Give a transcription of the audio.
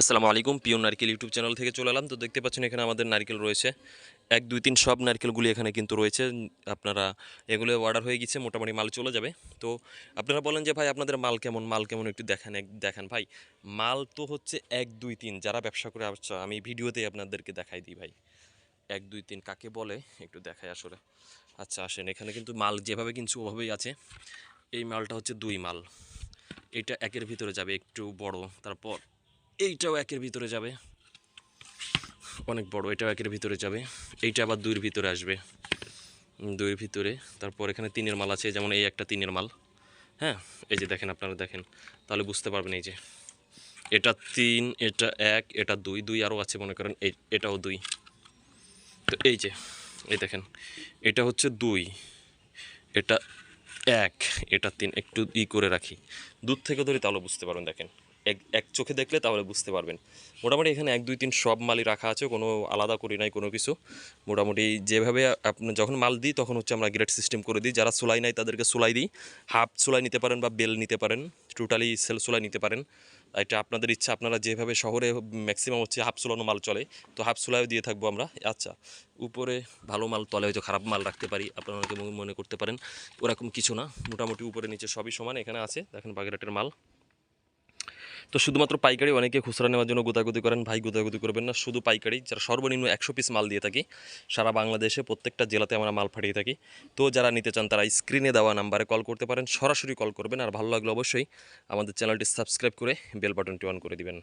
আসসালামু আলাইকুম পিও নারকেল ইউটিউব চ্যানেল থেকে চলে এলাম। তো দেখতে পাচ্ছেন এখানে আমাদের নারকেল রয়েছে। এক, দুই, তিন সব নারকেলগুলি এখানে কিন্তু রয়েছে। আপনারা এগুলো অর্ডার হয়ে গেছে, মোটামুটি মাল চলে যাবে। তো আপনারা বলেন যে, ভাই, আপনাদের মাল কেমন? মাল কেমন একটু দেখান দেখান ভাই। মাল তো হচ্ছে এক, দুই, তিন, যারা ব্যবসা করে আসছে আমি ভিডিওতেই আপনাদেরকে দেখাই দিই ভাই। এক, দুই, তিন, কাকে বলে? একটু দেখাই আসলে। আচ্ছা আসেন, এখানে কিন্তু মাল যেভাবে কিনছি, ওভাবেই আছে। এই মালটা হচ্ছে দুই মাল। এটা একের ভিতরে যাবে, একটু বড়, তারপর এইটাও একের ভিতরে যাবে। অনেক বড়, এটাও একের ভিতরে যাবে। এইটা আবার দুইয়ের ভিতরে আসবে। দুইয়ের ভিতরে। তারপর এখানে তিনের মাল আছে, যেমন এই একটা তিনের মাল। হ্যাঁ এই যে দেখেন আপনারা দেখেন। তাহলে বুঝতে পারবেন এই যে। এটা তিন, এটা এক, এটা দুই দুই আরও আছে মনে করেন। এই, এটাও দুই। তো এই যে, এই দেখেন। এটা হচ্ছে দুই, এটা এক, এটা তিন। একটু ই করে রাখি। দূর থেকে ধরে তাহলে বুঝতে পারবেন, দেখেন। এক এক চোখে দেখলে তাহলে বুঝতে পারবেন। মোটামুটি এখানে এক, দুই, তিন সব মালই রাখা আছে, কোনো আলাদা করি নাই, কোনো কিছু। মোটামুটি যেভাবে আপনি যখন মাল দিই, তখন হচ্ছে আমরা গ্রেড সিস্টেম করে দিই। যারা সোলাই নাই, তাদেরকে সোলাই দিই। হাফ সোলাই নিতে পারেন বা বেল নিতে পারেন, টোটালি সেল সোলাই নিতে পারেন। এটা আপনাদের ইচ্ছা, আপনারা যেভাবে শহরে ম্যাক্সিমাম হচ্ছে হাফ সোলানো মাল চলে, তো হাফ সোলাইও দিয়ে থাকব আমরা। আচ্ছা উপরে ভালো মাল, তলে হয়তো খারাপ মাল রাখতে পারি, আপনারা মনে- করতে পারেন। ওরকম কিছু না, মোটামুটি উপরে, নিচে সবই সমান, এখানে আছে। দেখেন বাগেরহাটের মাল। তো শুধুমাত্র পাইকারি অনেকে খুচরা নেওয়ার জন্য গোতাগুতি করেন, ভাই গোতাগুতি করবেন না, শুধু পাইকারি, যারা সর্বনিম্ন একশো পিস মাল দিয়ে থাকি, সারা বাংলাদেশে প্রত্যেকটা জেলাতে আমরা মাল ফাটিয়ে থাকি। তো যারা নিতে চান তারা স্ক্রিনে দেওয়া নাম্বারে কল করতে পারেন, সরাসরি কল করবেন, আর ভালো লাগলে অবশ্যই আমাদের চ্যানেলটি সাবস্ক্রাইব করে বেল বাটনটি অন করে দিবেন।